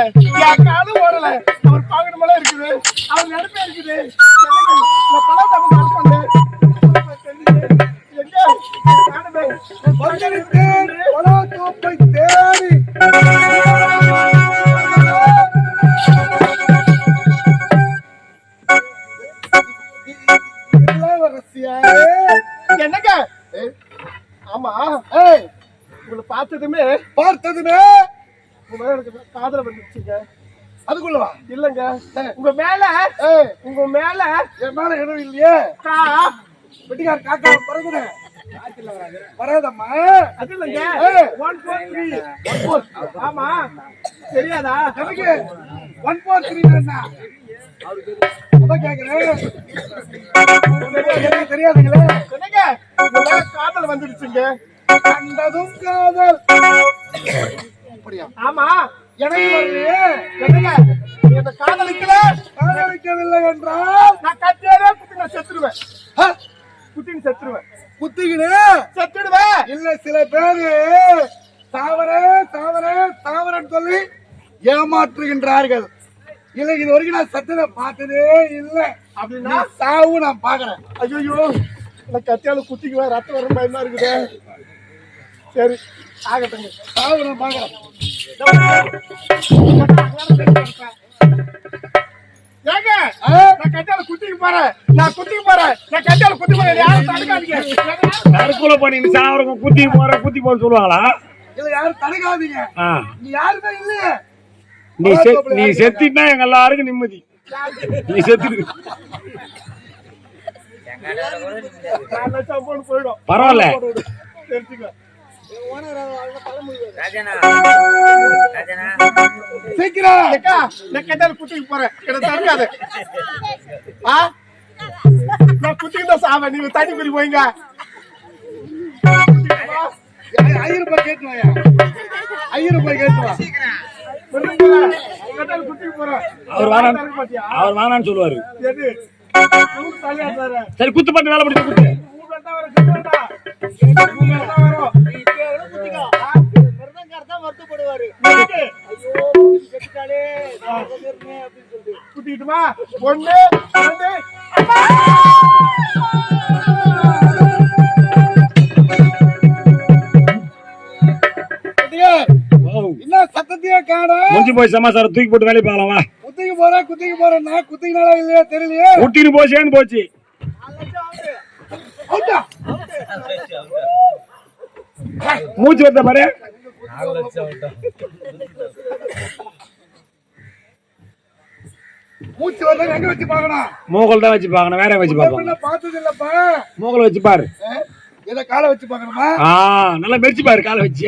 ஓடல. என் காலும் ஓடல. அவர் இருக்குது. அவர் நடுப்பே இருக்குது. இந்த பழம் தப்பு தேடி என்னங்க? ஆமா. ஏய் உங்களை பார்த்ததுமே பார்த்ததுமே மேல எனக்கு காதல வந்துருச்சுங்க. அதுக்குள்ளவா? இல்லங்க. உங்க மேல? உங்க மேல? என் மேல இடம் இல்லையே. வெட்டிக்கார காக்கா பறகுது பரவாதம்மா அது இல்லங்க. ஒன் ஃபோர் த்ரீ ஆமா. தெரியாதா? எனக்கு ஒன் ஃபோர் த்ரீ எனக்கு தெரியாதுங்களே. காதல் வந்துடுச்சுங்க கண்டதும் காதல். அப்படியா? ஆமா. எனக்கு வரலையே என்னங்க? காதலிக்கல? காதலிக்கவில்லை என்றால்? நான் கட்டியாரே குத்தி நான் செத்துருவேன் ஹ, குத்தின்னு செத்துருவேன் குத்திக்கினு? செத்துடுவேன். இல்ல சில பேரு தாவரே தாவரே தாவரன்னு சொல்லி ஏமாற்றுகின்றார்கள். இல்ல இது வரைக்கும் நான் சத்தத்தை பார்த்ததே இல்ல. அப்படின்னா? சாவு நான் பாக்குறேன் ஐயோ நான் கத்தியால குத்திக்குவேன் ரத்தம் வரும் பயமா இருக்குது. சரி. ஆகட்டுங்க சாவு நான் பாக்குறேன் ஏங்க நான் கத்தியால குத்திக்கு போறேன் நான் குத்திக்கு போறேன் நான் கத்தியால குத்தி போறேன் யாரும் தடுக்காதீங்க ஏங்க? தற்கொலை பண்ணி சாவரங்க குத்தி போற குத்தி போற சொல்லுவாங்களா? இல்ல யாரும் தடுக்காதீங்க. நீ யாருமே இல்லையே நீ நீ செத்திட்டா எங்க எல்லாருக்கும் நிம்மதி. நீ செத்துட்டு பரவாயில்ல. சீக்கிரம். குத்திக்கு போறேன். தடுக்காது ஆ? நான் குத்திக்கு தான் சாவேன் நீங்க தண்ணி குடி போய்ங்க. ஐயர் ரூபாய் ஐயர் ரூபாய் கேட்டு வா கத்தியால குத்திக்கு போறேன். அவர் வேணாம் அவர் வேணான்னு சொல்லுவாரு. சார் சரி குத்து பண்ணி வேலை பிடிச்ச குத்து. குத்திக்கிட்டுமா ஒண்ணு ரெண்டு. என்ன சத்தத்தையே காணும்? முடிஞ்சு போய் சமாசாரம் தூக்கி போட்டு வேலையை பார்க்கலாம் குத்திக்கு போறேன் குத்திக்கு போறேன் நான் குத்திக்கினாலா இல்லையா தெரியலையே. குட்டின்னு போச்சு. மூச்சு பாரு. மூச்சு வந்து எங்க வச்சு பார்க்கணும்? மூகல் தான் வச்சு பார்க்கணும் வேற வச்சு பார்ப்போம். பார்த்தது இல்லப்பா மூகல் வச்சு பாரு. இத காலை வச்சு பார்க்கணுமா? ஆ நல்லா மெரிச்சு பாரு காலை வச்சு.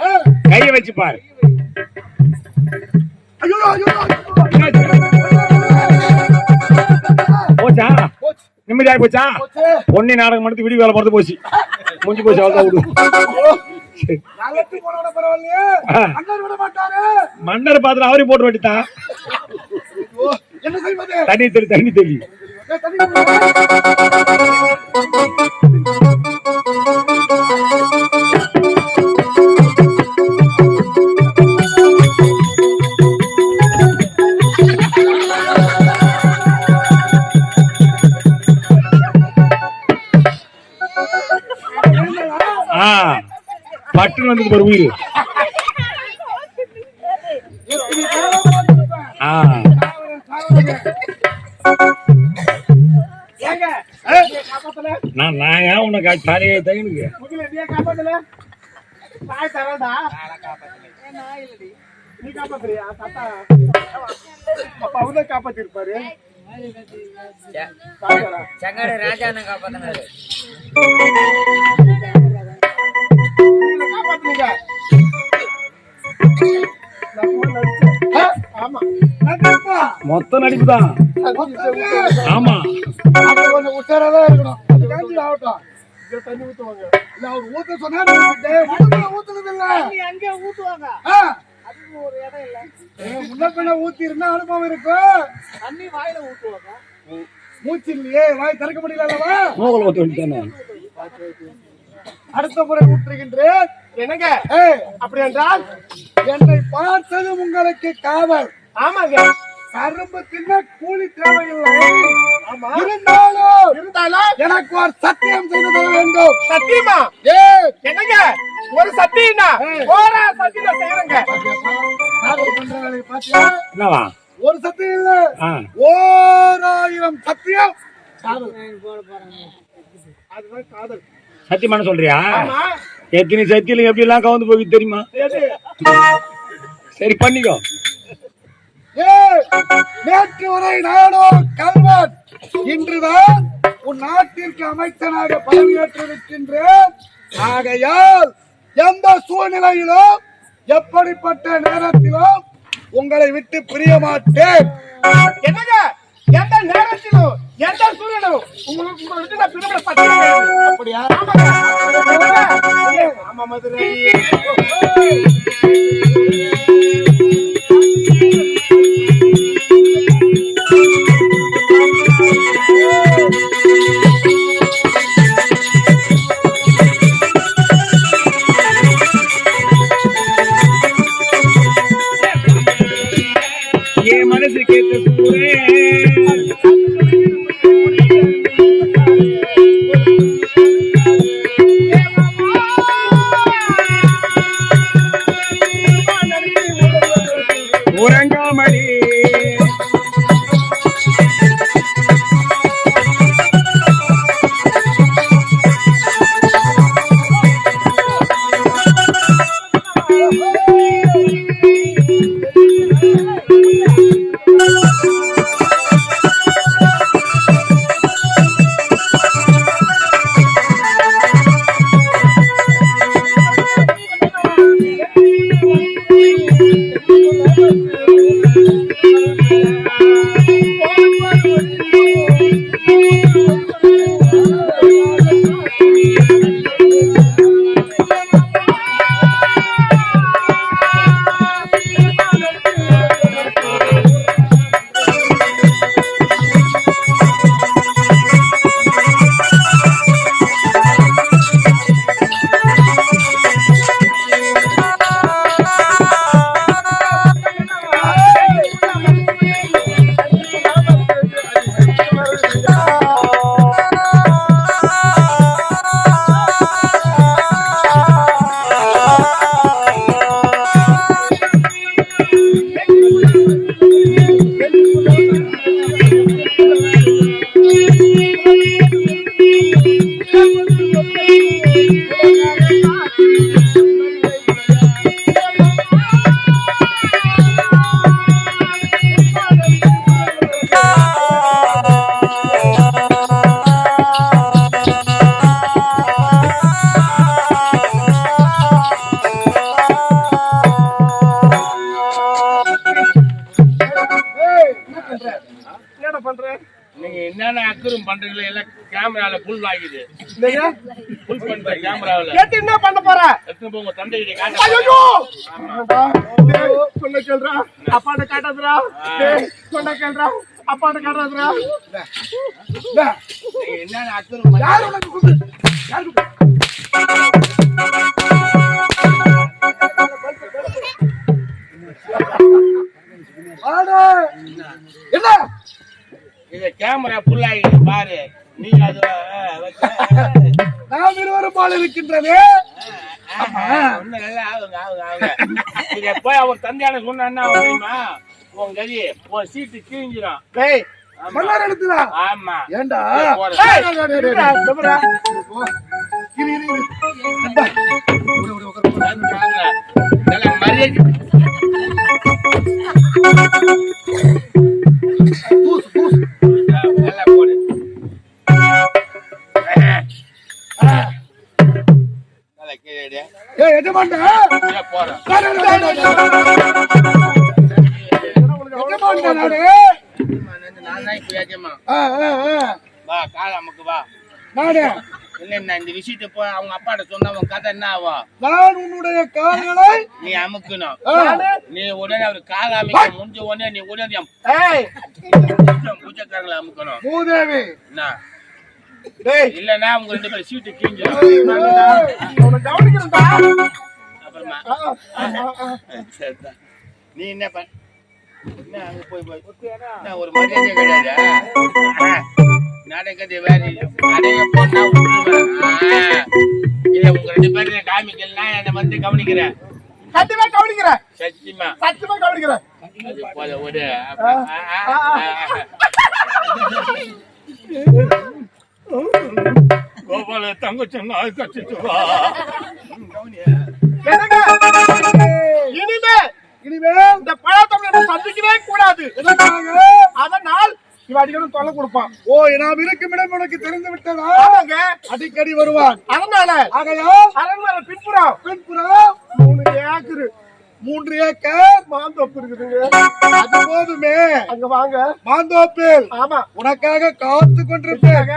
ஆ. கையை வச்சு பாரு. ஐயோ ஐயோ. போச்சா? நிம்மதியாகி போச்சா? பொண்ணி நாடகம் எடுத்து விடி வேலை பார்த்து போச்சு. முடிஞ்சு போச்சு அவ்வளோ விடு. பரவாயில்லையே. அண்ணன் விட மாட்டாரு. மன்னர் பாத்திரம் அவரையும் போட்டு வெட்டித்தான். ஓ, என்ன செய்வது? தண்ணி தெளி தண்ணி தெளி. பட்டுன்னு வந்தது பாரு உயிர். நான் நான் ஏன் உனக்கு தலையை தைனுக்கு முகில நீ காப்பாத்தல? தாய் மொத்த நடிப்பு தான். ஆமா கொஞ்சம் உஷாராதான் இருக்கணும். அது காஞ்சி ஆகட்டும். தண்ணி ஊத்துவாங்க. இல்ல அவர் ஊத்த சொன்னா நீ ஊத்து. ஊத்துறது ஊத்துறது இல்ல. அங்கே ஊத்துவாங்க. ஆ. அதுக்கு ஒரு இடம் இல்ல. ஏ, முன்ன பின்ன ஊத்தி இருந்தா அனுபவம் இருக்கும் தண்ணி வாயில ஊத்துவாங்க. மூச்சு இல்லையே வாய் திறக்க முடியலவா மூகல் அடுத்த முறை ஊற்றுகின்றேன். என்னங்க? அப்படி என்றால்? என்னை பார்த்தது உங்களுக்கு காவல். ஆமாங்க. கரும்பு தின்ன கூலி தேவையில்லை. ஆமா. இருந்தாலும் இருந்தாலும் எனக்கு ஒரு சத்தியம் செய்து தர வேண்டும். சத்தியமா? ஏ. என்னங்க? ஒரு சத்தியம்னா? ஓரா சத்தியம் செய்யறங்க? என்னவா? ஒரு சத்தியம் இல்ல. ஆ. ஓராயிரம் சத்தியம். காதல். அதுதான் காதல். சத்தியமான சொல்றியா? ஆமா. எத்தனை சத்தியில எப்படி எல்லாம் கவுந்து போய் தெரியுமா? சரி பண்ணிக்கோ. நேற்று வரை நானோ கல்வன். இன்றுதான் உன் நாட்டிற்கு அமைச்சனாக பதவியேற்றிருக்கின்றேன். ஆகையால் எந்த சூழ்நிலையிலும் எப்படிப்பட்ட நேரத்திலும் உங்களை விட்டு பிரிய மாட்டேன் என்னங்க? எந்த நேரத்திலும் எந்த சூழலும் உங்களுக்கு உங்களுக்கு நான் அப்படியா? ஆமாங்க. ஆமா மதுரை. அக்கறம் பண்றீங்களோ எல்லாம் கேமரால புல் ஆகிது. என்னங்க? புல் பண்ற கேமராவில கேட்டு என்ன பண்ண போற? எடுத்து போங்க தந்தை கிட்ட காட்ட ஐயோ! டேய், கேள்றா அப்பாட்ட காட்டாதுடா. டேய், சொன்ன கேள்றா அப்பாட்ட காட்டாதுடா. என்னென்ன அக்கறம் யார்? யார். என்ன? இந்த கேமரா புல் ஆகிது பாரு. நீ அது நாம் இருவரும் போல இருக்கின்றது. இத போய் அவர் தந்தையான சொன்னா உன் கதி உன் சீட்டு கிழிஞ்சிடும். மன்னார் எடுத்துடா. ஆமா. ஏண்டா? போறேன். வா கால அமுக்கு வா. நான் இந்த விஷயத்தை போய் அவங்க அப்பாட்ட சொன்னா உன் கதை என்ன ஆகும் நான் உன்னுடைய கால்களை நீ அமுக்கணும். நீ உடனே அவர் கால அமைக்க முடிஞ்ச உடனே நீ உடனே பூஜைக்காரங்களை அமுக்கணும். மூதேவி. என்ன? டேய். இல்லன்னா உங்க ரெண்டு பேரும் சீட்டு அப்புறம். சரிதான். நீ என்ன பண்ண என்ன அங்க போய் போய்? என்ன ஒரு மரியாதை கிடையாது நடக்கிறது வேற இல்லை. அடைய போனா விட்டுருவேன். ஆ. இல்ல உங்க ரெண்டு பேரும் காமிக்கலாம் என்னை வந்து கவனிக்கிறேன். சத்தியமா சத்தியமா. கவனிக்கிறேன். போல ஒரு. கோபால தங்கச்சி நாள் கட்டிட்டு வா. கவனியா என்னங்க? இனிமே இந்த பழத்தமிழனை சந்திக்கவே கூடாது? அதனால் இவன் அடிக்கடி தொல்லை கொடுப்பான். ஓ நாம் இருக்கும் இடம் உனக்கு தெரிந்து விட்டதா? அடிக்கடி வருவான். அதனால ஆகையால் அரண்மனை பின்புறம் பின்புறம் மூணு ஏக்கரு. மூன்று ஏக்கர் மாந்தோப்பு அது போதுமே. அங்க வாங்க. மாந்தோப்பில் ஆமா. உனக்காக காத்து கொண்டிருப்பேன்.